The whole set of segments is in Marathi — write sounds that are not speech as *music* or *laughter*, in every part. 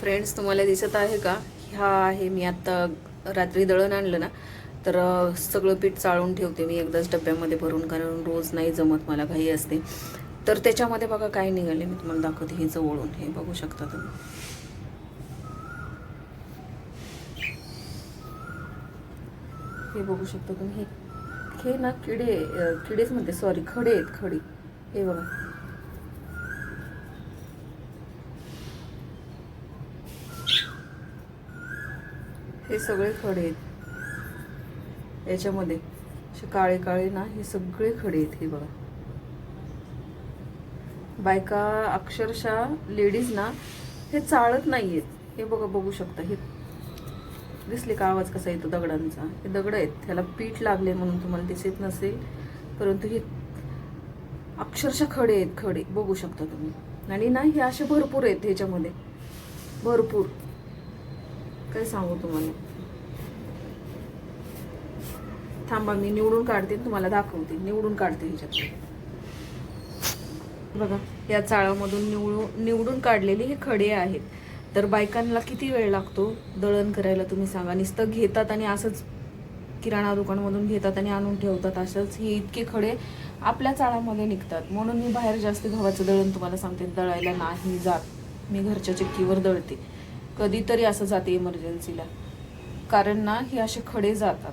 फ्रेंड्स तुम्हाला दिसत आहे का? हा आहे मी आत्ता रात्री दळण आणलं ना तर सगळं पीठ चाळून ठेवते मी एकदाच डब्यामध्ये भरून कारण रोज नाही जमत मला घाई असते. तर त्याच्यामध्ये बघा काय निघाले मी तुम्हाला दाखवते हे जवळून हे बघू शकता तुम्ही. हे बघू शकता तुम्ही हे हे ना किडे किडेच म्हणते सॉरी खडे आहेत खडी. हे बघा. हे सगळे खडे आहेत. याच्यामध्ये असे काळे काळे ना हे सगळे खडे आहेत हे बघा. बायका अक्षरशः लेडीज ना हे चाळत नाही आहेत हे बघा बघू शकता. हे दिसले का आवाज कसा येतो दगडांचा? हे दगड आहेत. त्याला पीठ लागले म्हणून तुम्हाला दिसत नसेल परंतु हे अक्षरशः खडे आहेत खडे. बघू शकता तुम्ही. आणि ना हे असे भरपूर आहेत ह्याच्यामध्ये. भरपूर. काय सांगू तुम्हाला? थांबा मी निवडून काढते तुम्हाला दाखवते. निवडून काढते ह्याच्यात बघा या चाळामधून निवडून निवडून काढलेले हे खडे आहेत. तर बायकांना किती वेळ लागतो? दळण करायला तुम्ही सांगा. नुसतं घेतात आणि असंच किराणा दुकानमधून घेतात आणि आणून ठेवतात असंच. हे इतके खडे आपल्या चाळामध्ये निघतात. म्हणून मी बाहेर जास्त गव्हाचं दळण तुम्हाला सांगते. दळायला नाही जात. मी घरच्या चक्कीवर दळते. कधीतरी असं जाते इमर्जन्सीला कारण ना हे असे खडे जातात.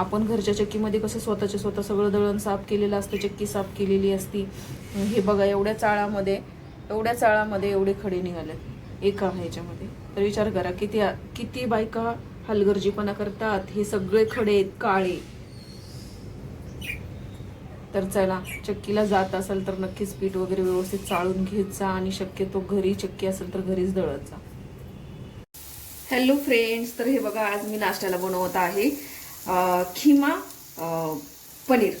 आपण घरच्या चक्कीमध्ये कसं स्वतःचे स्वतः सगळं दळण साफ केलेलं असतं चक्की साफ केलेली असती. हे बघा एवढ्या चाळामध्ये एवढ्या चाळामध्ये एवढे खडे निघालेत. एका ह्याच्यामध्ये तर विचार करा किती किती बायका हलगर्जीपणा करतात हे सगळे खडे आहेत काळे. तर चला चक्कीला जात असेल तर नक्कीच पीठ वगैरे व्यवस्थित चाळून घेत जा आणि शक्यतो घरी चक्की असेल तर घरीच दळत जा. हॅलो फ्रेंड्स तर हे बघा आज मी नाश्त्याला बनवत आहे. खिमा पनीर.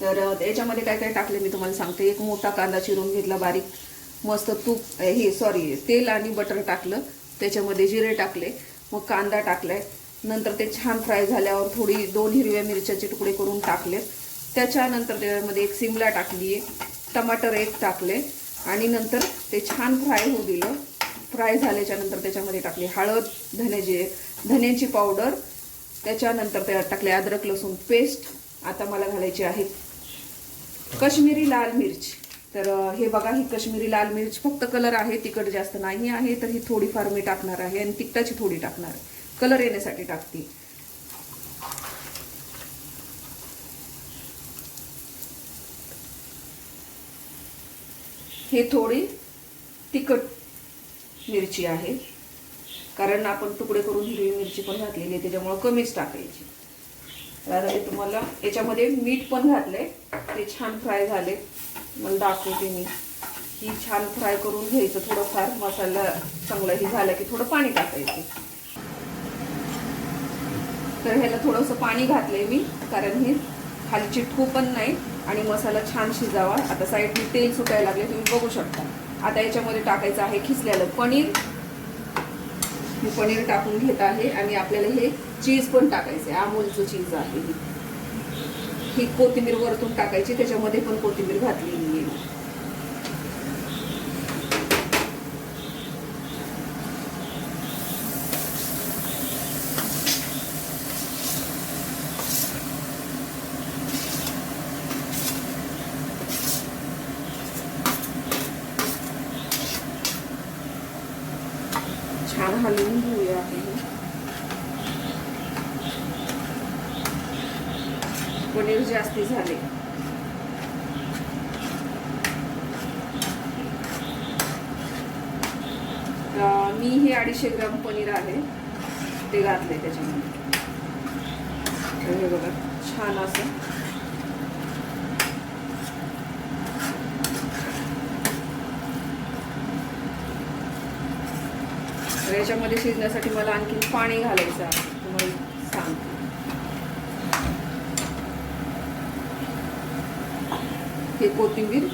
तर याच्यामध्ये काय काय टाकले मी तुम्हाला सांगते. एक मोठा कांदा चिरून घेतला बारीक. मस्त तूप हे सॉरी तेल आणि बटर टाकलं. त्याच्यामध्ये जिरे टाकले. मग कांदा टाकलाय. नंतर ते छान फ्राय झाल्यावर थोडी दोन हिरव्या मिरच्याचे तुकडे करून टाकले. त्याच्यानंतर त्याच्यामध्ये एक सिमला टाकली आहे टमाटर एक टाकले. आणि नंतर ते छान फ्राय होऊ दिलं. फ्राय झाल्याच्यानंतर त्याच्यामध्ये टाकली हळद धन्याची धन्याची पावडर त्याच्यानंतर त्याला टाकले अद्रक लसूण पेस्ट आता मला घालायची आहे कश्मीरी लाल मिर्च. तर हे बघा ही कश्मीरी लाल मिर्च फक्त कलर आहे तिखट जास्त नाही आहे तर ही थोडीफार मी टाकणार आहे आणि तिखटाची थोडी टाकणार आहे. कलर येण्यासाठी टाकते. हे थोडी तिखट मिरची आहे. कारण आपण तुकडे करून हिरवी मिरची पण घातलेली आहे त्याच्यामुळं कमीच टाकायची. तर आता तुम्हाला याच्यामध्ये मीठ पण घातलंय ते छान फ्राय झाले. मला दाखवते मी. ही छान फ्राय करून घ्यायचं थोडंफार मसाला चांगला ही झाला की थोडं पाणी टाकायचं. तर ह्याला थोडंसं पाणी घातलंय मी कारण हे खाली चिटकू पण नाही आणि मसाला छान शिजावा. आता साईडने तेल सुटायला लागले तुम्ही बघू शकता. आता याच्यामध्ये टाकायचं आहे खिसलेलं पनीर मी पनीर टाकून घेत आहे आणि आपल्याला हे चीज पण टाकायचं आहे अमूलचं चीज आहे ही. कोथिंबीर वरतून टाकायची त्याच्यामध्ये पण कोथिंबीर घातलेली आहे छान हलवून घेऊया आपण हे. पनीर झाले. मी हे अडीचशे ग्राम पनीर आहे ते घातले त्याच्यामध्ये. हे बघा छान असं. याच्यामध्ये शिजण्यासाठी मला आणखी पाणी घालायचं आहे. तुम्हाला सांगते हे कोथिंबीर.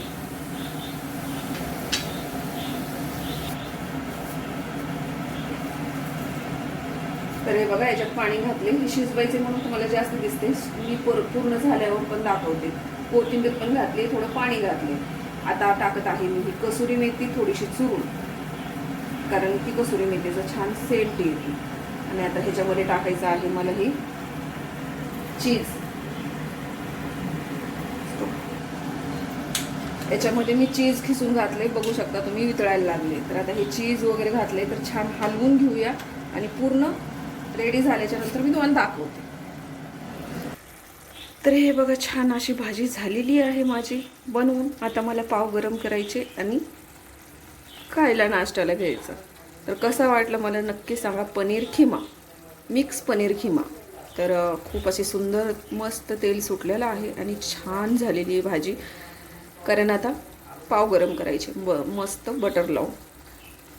तर हे बघा याच्यात पाणी घातले हे शिजवायचे म्हणून तुम्हाला जास्त दिसते मी पूर्ण झाल्यावर पण दाखवते. कोथिंबीर पण घातली थोडं पाणी घातले आता टाकत आहे मी ही कसुरी मेथी थोडीशी चुरून. कारण ती कसुरी मेथीचा छान सेट येते. आणि आता ह्याच्यामध्ये टाकायचं आहे मला ही चीज याच्यामध्ये मी चीज खिसून घातले बघू शकता तुम्ही वितळायला लागले. तर आता हे चीज वगैरे घातले तर छान हलवून घेऊया आणि पूर्ण रेडी झाल्याच्यानंतर मी तुम्हाला दाखवते. तर हे बघा छान अशी भाजी झालेली आहे माझी बनवून. आता मला पाव गरम करायचे आणि खायला नाश्त्याला घ्यायचं. तर कसं वाटलं मला नक्की सांगा पनीर खिमा मिक्स पनीर खिमा. तर खूप अशी सुंदर मस्त तेल सुटलेलं आहे आणि छान झालेली आहे भाजी. कारण आता पाव गरम करायचे. ब मस्त बटर लावून.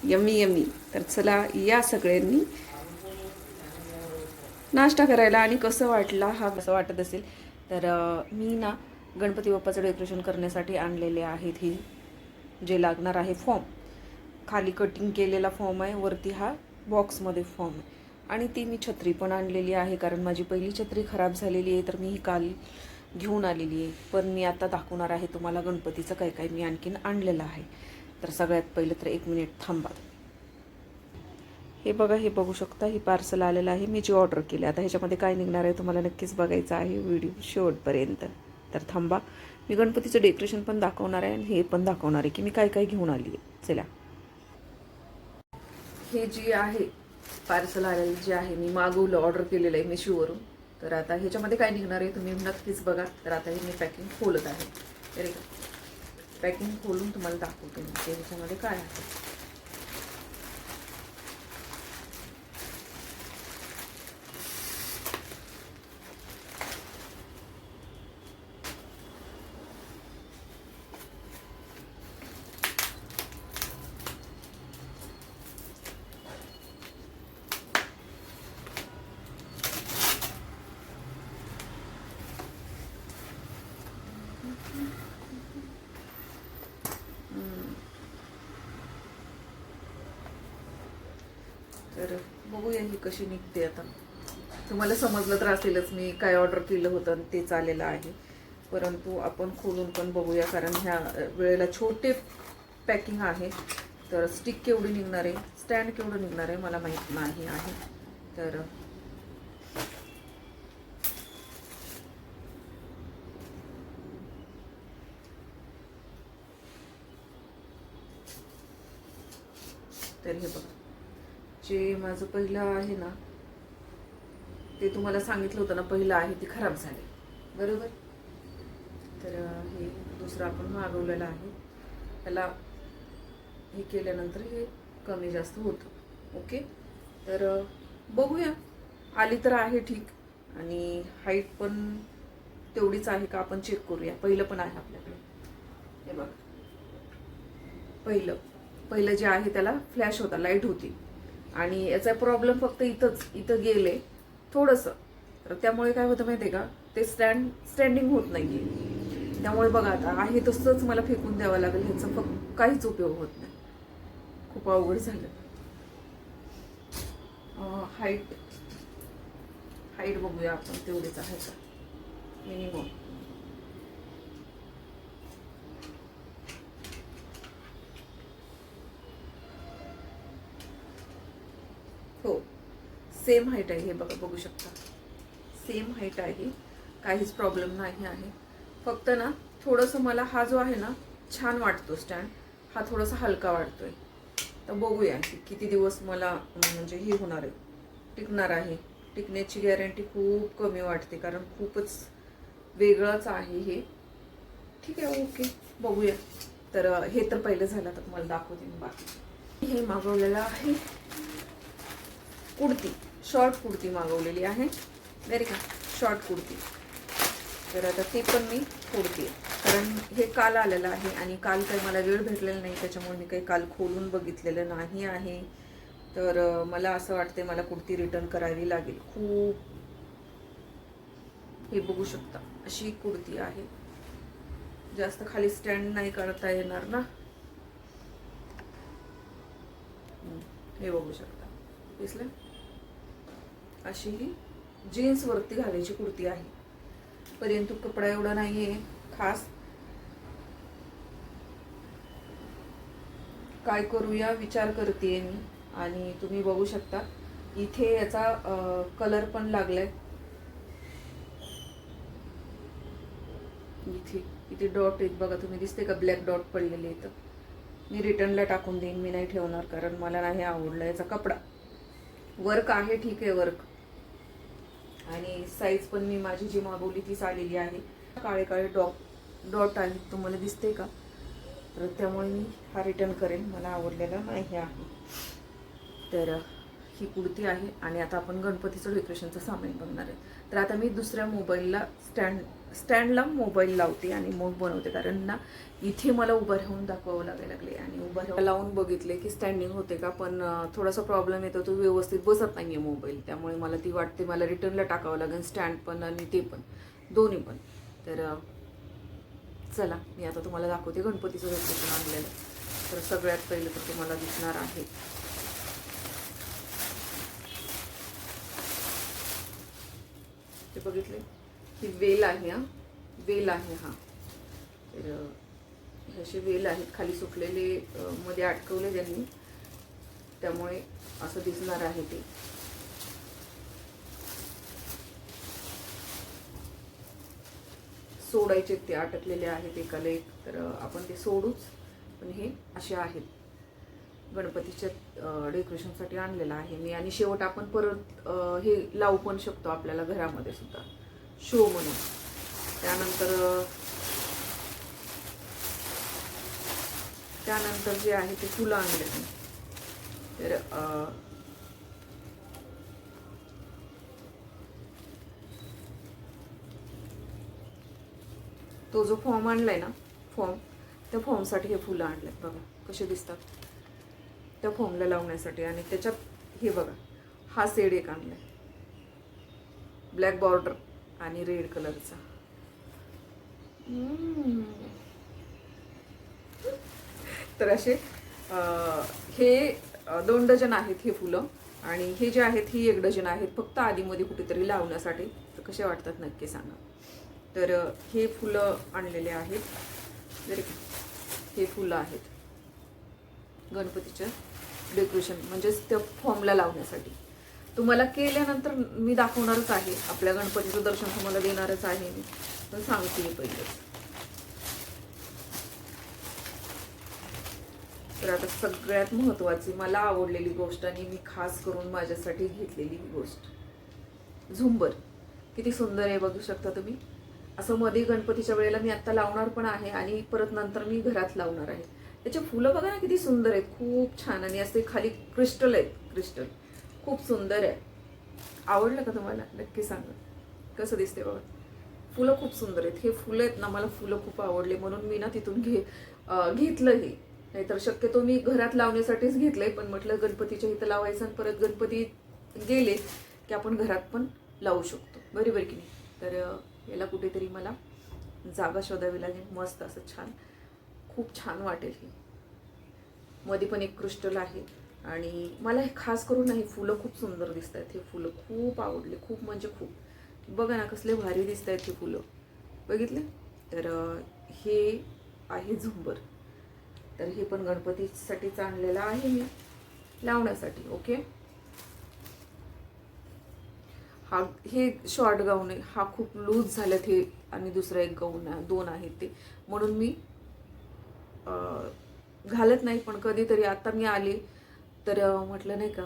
Yummy yummy. तर चला या सगळ्यांनी नाश्ता करायला आणि कसं वाटला हा कसं वाटत असेल. तर मी ना गणपती बाप्पाचं डेकोरेशन करण्यासाठी आणलेले आहेत ही जे लागणार आहे फॉर्म खाली कटिंग केलेला फॉर्म आहे. वरती हा बॉक्समध्ये फॉर्म आहे. आणि ती मी छत्री पण आणलेली आहे कारण माझी पहिली छत्री खराब झालेली आहे तर मी ही काल घेऊन आलेली आहे. पण मी आता दाखवणार आहे तुम्हाला गणपतीचं काय काय मी आणखीन आणलेलं आहे. तर सगळ्यात पहिलं तर एक मिनिट थांबा. हे बघा हे बघू शकता हे पार्सल आलेलं आहे. मी जी ऑर्डर केली आता ह्याच्यामध्ये काय निघणार आहे तुम्हाला नक्कीच बघायचं आहे व्हिडिओ शेवटपर्यंत. तर थांबा. मी गणपतीचं डेकोरेशन पण दाखवणार आहे आणि हे पण दाखवणार आहे की मी काय काय घेऊन आली आहे. चला. हे जी आहे पार्सल आलेलं जे आहे मी मागवलं ऑर्डर केलेलं आहे मिशोवरून तर आता ह्याच्यामध्ये काय निघणार आहे तुम्ही नक्कीच बघा. तर आता हे मी पॅकिंग खोलत आहे. तर पॅकिंग खोलून तुम्हाला दाखवते मी ह्याच्यामध्ये काय आहे. तर बघूया ही कशी निघते आता. तुम्हाला समजलं तर असेलच मी काय ऑर्डर केलं होतं आणि तेच आलेलं आहे. परंतु आपण खोलून पण बघूया कारण ह्या वेळेला छोटे पॅकिंग आहे. तर स्टिक केवढी निघणार आहे? स्टँड केवढं निघणार आहे? मला माहीत नाही आहे. तर तर हे बघा. जे माझं पहिलं आहे ना ते तुम्हाला सांगितलं होतं ना पहिलं आहे ते खराब झाले. बरोबर? तर हे दुसरं आपण मागवलेलं आहे. त्याला हे केल्यानंतर हे कमी जास्त होतं. ओके? तर बघूया. आली तर आहे ठीक. आणि हाईट पण तेवढीच आहे का आपण चेक करूया. पहिलं पण आहे आपल्याकडे. हे बघा. पहिलं. पहिलं जे आहे त्याला फ्लॅश होता लाइट होती. आणि याचा प्रॉब्लेम फक्त इथंच इथं गेले थोडंसं. तर त्यामुळे काय होतं माहिती आहे का? ते स्टँड स्टँडिंग होत नाही आहे त्यामुळे बघा आता आहे तसंच मला फेकून द्यावं लागेल ह्याचा फक्त काहीच उपयोग होत नाही. खूप अवघड झालं. हाईट हाईट बघूया आपण तेवढीच आहे का? मिनिमम हो सेम हाईट आहे हे बघा बघू शकता. सेम हाईट आहे काहीच प्रॉब्लेम नाही आहे. फक्त ना थोडंसं मला हा जो आहे ना छान वाटतो स्टँड हा थोडासा हलका वाटतोय. तर बघूया की किती दिवस मला म्हणजे हे होणार आहे. टिकणार आहे. टिकण्याची गॅरंटी खूप कमी वाटते कारण खूपच वेगळंच आहे हे. ठीक आहे ओके बघूया. तर हे तर पहिलं झालं तर मला दाखवते मी बाकी. हे मागवलेलं आहे कुडती. शॉर्ट कुर्ती मागवलेली आहे. वेरी का शॉर्ट कुर्ती. तर आता ती पण मी फोडते. कारण हे काल आलेलं आहे आणि काल काही मला वेळ भेटलेला नाही त्याच्यामुळे मी काही काल खोलून बघितलेलं नाही आहे. तर मला असं वाटते मला कुर्ती रिटर्न करावी लागेल. खूप. हे बघू शकता अशी कुर्ती आहे. जास्त खाली स्टँड नाही करता येणार ना? हे बघू शकता. दिसलं? अशी ही जीन्सवरती घालायची कुर्ती आहे. परंतु कपडा एवढा नाही आहे खास काय करूया विचार करते मी. आणि तुम्ही बघू शकता इथे याचा कलर पण लागलाय. इथे इथे डॉट आहेत बघा तुम्ही दिसते का? ब्लॅक डॉट पडलेले इथं मी रिटर्नला टाकून देईन मी नाही ठेवणार कारण मला नाही आवडलं याचा कपडा. वर्क आहे ठीक आहे वर्क आणि साईज पण मी माझी जी मागवली तीच आलेली आहे. काळे काळे डॉट डॉट आहेत तुम्हाला दिसते का? तर त्यामुळे मी हा रिटर्न करेन. मला आवडलेला नाही आहे. तर ही कुर्ती आहे आणि आता आपण गणपतीचं डेकोरेशनचं सामान बघणार आहे. तर आता मी दुसऱ्या मोबाईलला स्टँड स्टँडला मोबाईल लावते आणि मग बनवते. कारण ना इथे मला उभं राहून दाखवावं लागायला लागले आणि उभं राहून लावून बघितले की स्टँडिंग होते का पण थोडासा प्रॉब्लेम येतो तो व्यवस्थित बसत नाही आहे मोबाईल. त्यामुळे मला ती वाटते मला रिटर्नला टाकावं लागेल स्टँड पण आणि ते पण. दोन्ही पण. तर चला मी आता तुम्हाला दाखवते गणपतीचं डेकोरेशन आणलेलं. तर सगळ्यात पहिलं तर तुम्हाला दिसणार आहे ते बघितले. ही वेल आहे हा. वेल आहे हा. तर हे असे वेल आहेत खाली सुकलेले मध्ये अटकवले त्यांनी. त्यामुळे असं दिसणार आहे ते. सोडायचे ते अटकलेले आहेत एकाला एक. तर आपण ते सोडूच पण हे असे आहेत. गणपतीच्या डेकोरेशनसाठी आणलेलं आहे मी. आणि शेवट आपण परत हे लावू पण शकतो आपल्याला घरामध्ये सुद्धा. शो म्हणून. त्यानंतर त्यानंतर जे आहे ते फुलं आणले मी. तर तो जो फॉर्म आणलाय ना फॉर्म त्या फॉर्मसाठी हे फुलं आणलेत बघा कसे दिसतात. त्या फॉर्मला लावण्यासाठी. आणि त्याच्यात हे बघा हा सेड एक आणलाय. ब्लॅक बॉर्डर आणि रेड कलरचा. तर असे हे दोन डझन आहेत हे फुलं. आणि हे जे आहेत ही एक डझन आहेत फक्त आधीमध्ये कुठेतरी लावण्यासाठी. तर कसे वाटतात नक्की सांगा. तर हे फुलं आणलेले आहेत. हे फुलं आहेत. गणपतीचं डेकोरेशन म्हणजेच त्या फॉर्मला लावण्यासाठी. तुम्हाला केल्यानंतर मी दाखवणारच आहे. आपल्या गणपतीचं दर्शन तुम्हाला देणारच आहे. मी पण सांगते पहिलेच तर आता सगळ्यात महत्त्वाची मला आवडलेली गोष्ट आणि मी खास करून माझ्यासाठी घेतलेली गोष्ट. झुंबर. किती सुंदर आहे बघू शकता तुम्ही. असं मध्ये गणपतीच्या वेळेला मी आत्ता लावणार पण आहे आणि परत नंतर मी घरात लावणार आहे. त्याचे फुलं बघा ना किती सुंदर आहेत. खूप छान. आणि असे खाली क्रिस्टल आहेत. क्रिस्टल खूप सुंदर आहे. आवडलं का तुम्हाला? नक्की सांगा. कसं दिसते बघा फुलं खूप सुंदर आहेत. हे फुलं आहेत ना मला फुलं खूप आवडले. म्हणून मी ना तिथून घे घेतलंही घेतलं हे. नाहीतर शक्यतो मी घरात लावण्यासाठीच घेतलंय. पण म्हटलं गणपतीच्या इथं लावायचं आणि परत गणपती गेले की आपण घरात पण लावू शकतो. बरोबर की नाही? तर याला कुठेतरी मला जागा शोधावी लागेल. मस्त असं छान. खूप छान वाटेल हे. मध्ये पण एक क्रिस्टल आहे आणि मला हे खास करून नाही फुलं खूप सुंदर दिसत आहेत हे फुलं खूप आवडले खूप म्हणजे खूप. बघा ना कसले भारी दिसत आहेत हे फुलं. बघितले? तर हे आहे झुंबर. तर हे पण गणपतीसाठीच आणलेलं आहे मी लावण्यासाठी ओके? हा हे शॉर्ट गाऊन आहे. हा खूप लूज झाल्यात हे आणि दुसरा एक गाऊन आहे दोन आहेत ते. म्हणून मी घालत नाही पण कधीतरी आता मी आले तर म्हटलं नाही का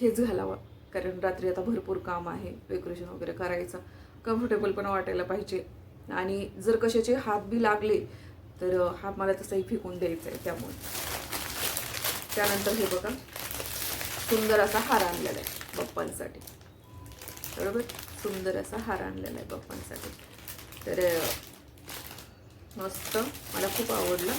हेच घालावं. कारण रात्री आता भरपूर काम आहे डेकोरेशन वगैरे करायचं. कम्फर्टेबल पण वाटायला पाहिजे. आणि जर कशाचे हात बी लागले तर हात मला तसाही फेकून द्यायचा आहे त्यामुळे. त्यानंतर हे बघा सुंदर असा हार आणलेला आहे बाप्पांसाठी. बरोबर? सुंदर असा हार आणलेला आहे बाप्पांसाठी. तर मस्त मला खूप आवडलं.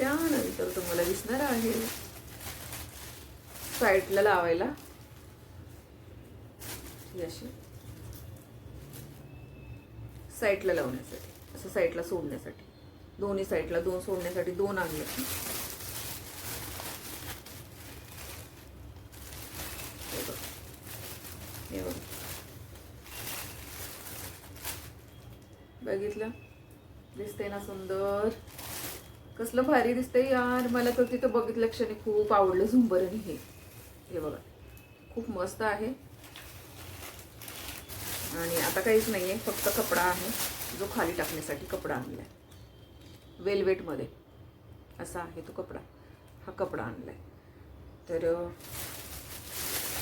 त्यानंतर तुम्हाला दिसणार आहे. साईडला लावायला. अशी. साईडला लावण्यासाठी. असं साईडला सोडण्यासाठी. दोन्ही साईडला दोन सोडण्यासाठी दोन आणले हे बघ. बघितलं? दिसते ना सुंदर. कसलं भारी दिसतंय यार. मला तर तिथं बघितलं क्षणी खूप आवडलं झुंबरणी हे. हे बघा. खूप मस्त आहे. आणि आता काहीच नाही आहे फक्त कपडा आहे. जो खाली टाकण्यासाठी कपडा आणला आहे वेलवेटमध्ये असा आहे तो कपडा. हा कपडा आणला आहे तर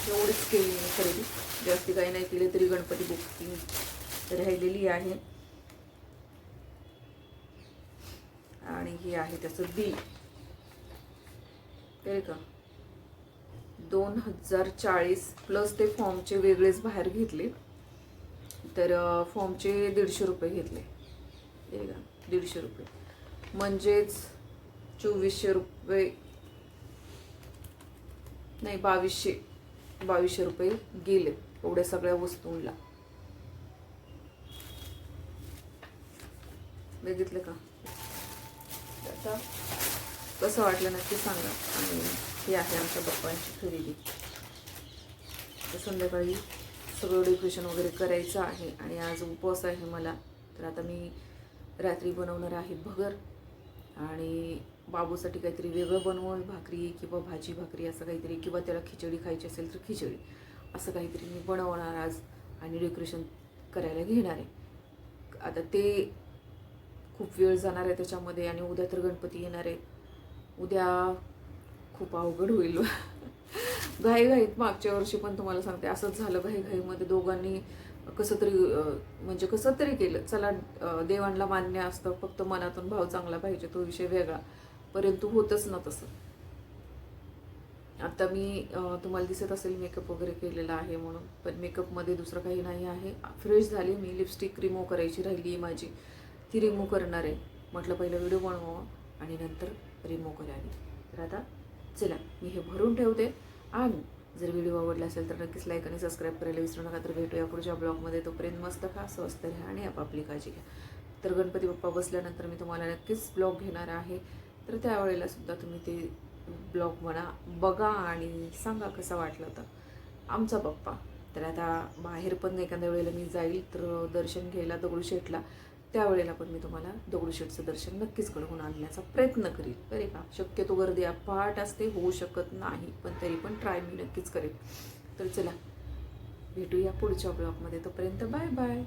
एवढीच केली मी खरेदी. जास्ती काही नाही केली तरी गणपती बुकिंग राहिलेली आहे. आणि हे आहे त्याचं बिल ते का दोन हजार चाळीस प्लस ते फॉर्मचे वेगळेच बाहेर घेतले. तर फॉर्मचे दीडशे रुपये घेतले. का दीडशे रुपये. म्हणजेच चोवीसशे रुपये नाही बावीसशे बावीसशे रुपये गेले एवढ्या सगळ्या वस्तूंना. बघितलं का? आता कसं वाटलं नक्की सांगा. आणि ही आहे आमच्या बाप्पांची खरेदी. तर संध्याकाळी सगळं डेकोरेशन वगैरे करायचं आहे आणि आज उपवास आहे मला. तर आता मी रात्री बनवणार आहे भगर आणि बाबूसाठी काहीतरी वेगळं बनवून भाकरी किंवा भाजी भाकरी असं काहीतरी किंवा त्याला खिचडी खायची असेल तर खिचडी असं काहीतरी मी बनवणार आज आणि डेकोरेशन करायला घेणार आहे. आता ते खूप वेळ जाणार आहे त्याच्यामध्ये आणि उद्या तर गणपती येणार आहे. उद्या खूप अवघड होईल. *laughs* घाईघाईत मागच्या वर्षी पण तुम्हाला सांगते असंच झालं घाईघाईमध्ये दोघांनी कसं तरी म्हणजे कसं तरी केलं. चला देवांना मान्य असतं फक्त मनातून भाव चांगला पाहिजे तो विषय वेगळा. परंतु होतच ना तसं. आता मी तुम्हाला दिसत असेल मेकअप वगैरे केलेला आहे म्हणून पण मेकअपमध्ये दुसरं काही नाही आहे. फ्रेश झाली मी लिपस्टिक रिमूव्ह करायची राहिली माझी. ती रिमूव्ह करणार आहे. म्हटलं पहिलं व्हिडिओ बनवावा आणि नंतर रिमूव्ह करावी तर आता चला मी हे भरून ठेवते. आणि जर व्हिडिओ आवडला असेल तर नक्कीच लाईक आणि सबस्क्राईब करायला विसरू नका. तर भेटूया पुढच्या ब्लॉगमध्ये तोपर्यंत मस्त खा स्वस्त राहा आणि आपापली काळजी घ्या. तर गणपती बाप्पा बसल्यानंतर मी तुम्हाला नक्कीच ब्लॉग घेणार आहे. तर त्यावेळेला सुद्धा तुम्ही ते ब्लॉग म्हणा बघा आणि सांगा कसा वाटला तर आमचा बाप्पा. तर आता बाहेर पण एखाद्या वेळेला मी जाईल तर दर्शन घ्यायला दगडूशेठला. त्यावेळेला पण मी तुम्हाला दगडूशेठचं दर्शन नक्कीच घडवून आणण्याचा प्रयत्न करील बरे का शक्यतो गर्दी अफाट असते होऊ शकत नाही पण तरी पण ट्राय मी नक्कीच करेन. तर चला भेटूया पुढच्या ब्लॉगमध्ये तोपर्यंत बाय बाय